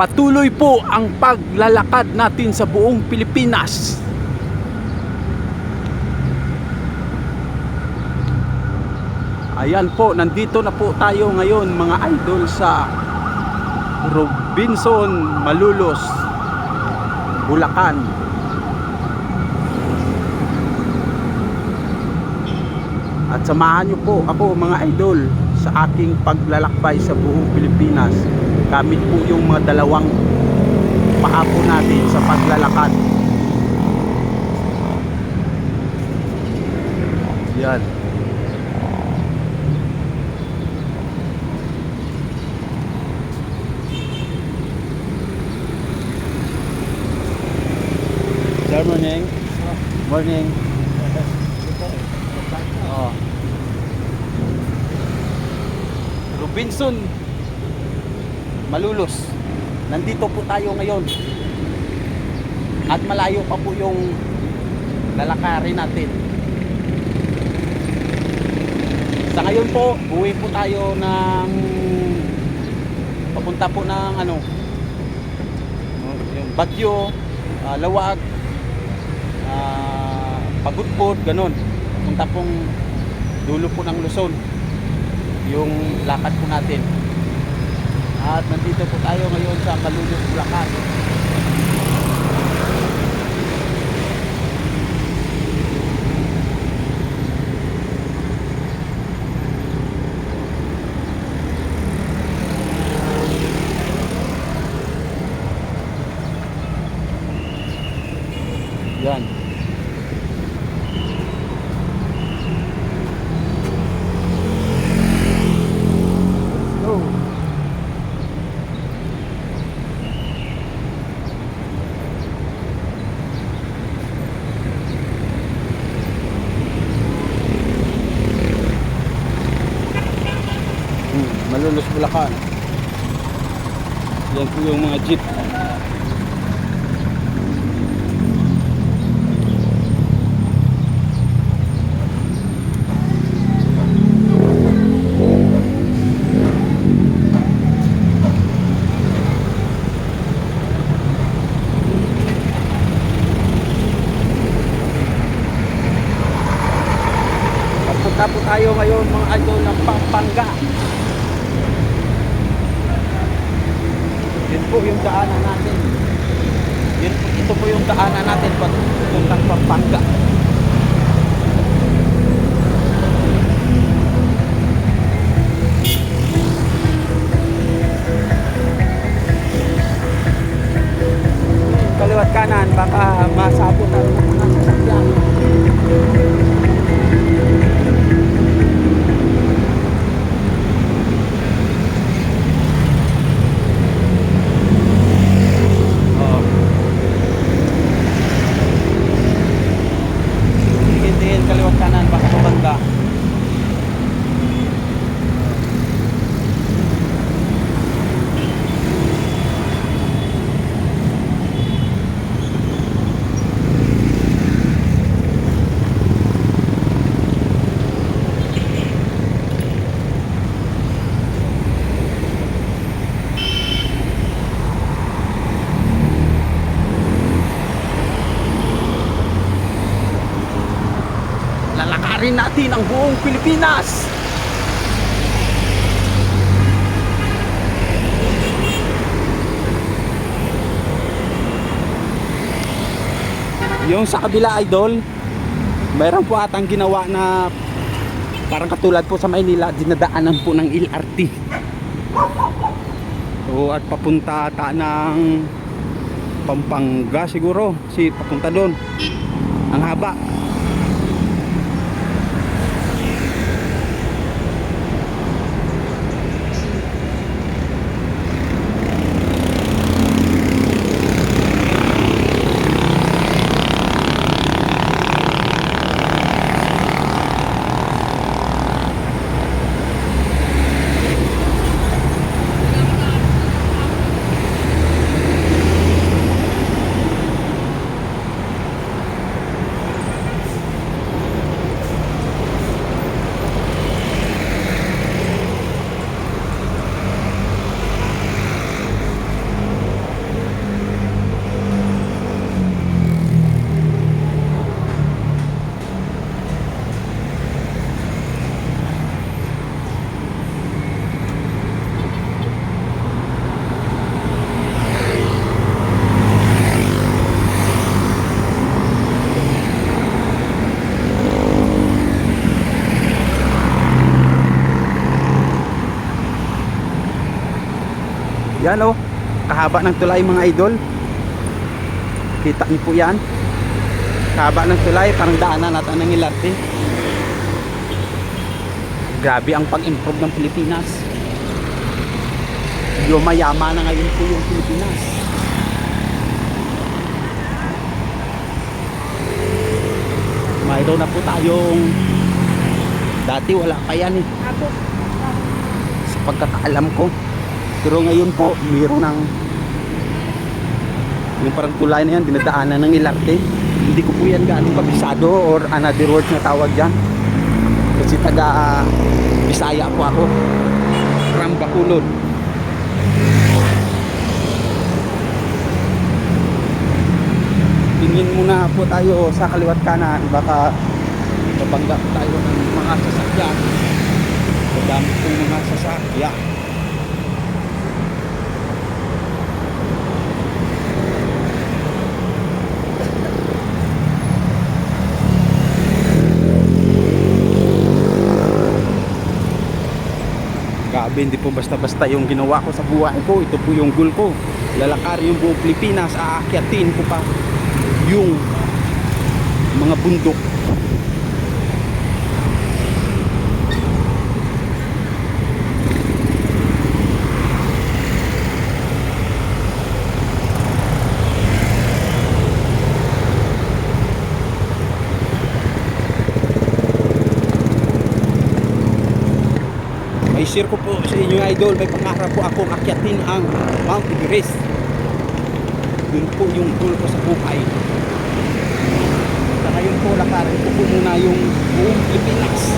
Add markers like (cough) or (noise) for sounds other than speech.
Patuloy po ang paglalakad natin sa buong Pilipinas. Ayan po, nandito na po tayo ngayon mga idol sa Robinson Malulos, Bulacan. At samahan niyo po ako mga idol sa aking paglalakbay sa buong Pilipinas. Gamit po yung mga dalawang paa po natin sa paglalakad. Yan. Good morning. Morning. (laughs) Oh. Robinson Malulos. Nandito po tayo ngayon. At malayo pa po yung lalakarin natin. Sa ngayon po, uwi po tayo ng papunta po ng ano yung Bagyo, ah, Lawag, ah, Pagudpod, ganun. Papunta pong dulo po ng Luzon yung lakad po natin. At nandito po tayo ngayon sa Malulus, Bulacan. Yan. Malulus Bulacan. Yan po yung mga jeep. Papunta po tayo ngayon mga idol ng Pampanga. Po yung daanan natin. Yun, ito po yung daanan natin papuntang Pampanga. Kaliwat kanan, baka masabot ang mga sasakyan. Oo. Tingin-tingin kaliwat kanan baka mabangga. Lalakarin natin ang buong Pilipinas. Yung sa kabila idol, mayroon po atang ginawa na parang katulad po sa Maynila, dinadaanan po ng LRT. So, at papunta ata ng Pampanga siguro, si papunta doon. Ang haba. Yan oh, kahaba ng tulay mga idol. Kita niyo po yan. Kahaba ng tulay, parang daanan natin ng ilarte. Grabe ang pag-improve ng Pilipinas. Yumayama na ngayon po yung Pilipinas. Mayroon na po tayong dati wala pa yan eh sa pagkakaalam ko. Pero ngayon po, mayroon ng yung parang tulay na yan, dinadaanan ng ilarte. Hindi ko po yan gaano kabisado or another word na tawag dyan. Kasi taga ah, Bisaya po ako. From Bacolod. Tingin muna po tayo sa kaliwat kanan. Baka mabangga tayo ng mga sasakyan. Madami pong mga sasakyan. Grabe, hindi po basta-basta yung ginawa ko sa buhay ko. Ito po yung goal ko. Lalakar yung buong Pilipinas. Aakyatin ko pa yung mga bundok. May share ko po sa inyo idol, may pangarap po akong akyatin ang Mount Everest. Yun po yung goal ko sa buhay. Sa ngayon po, lakarin ko po muna yung buong Pilipinas.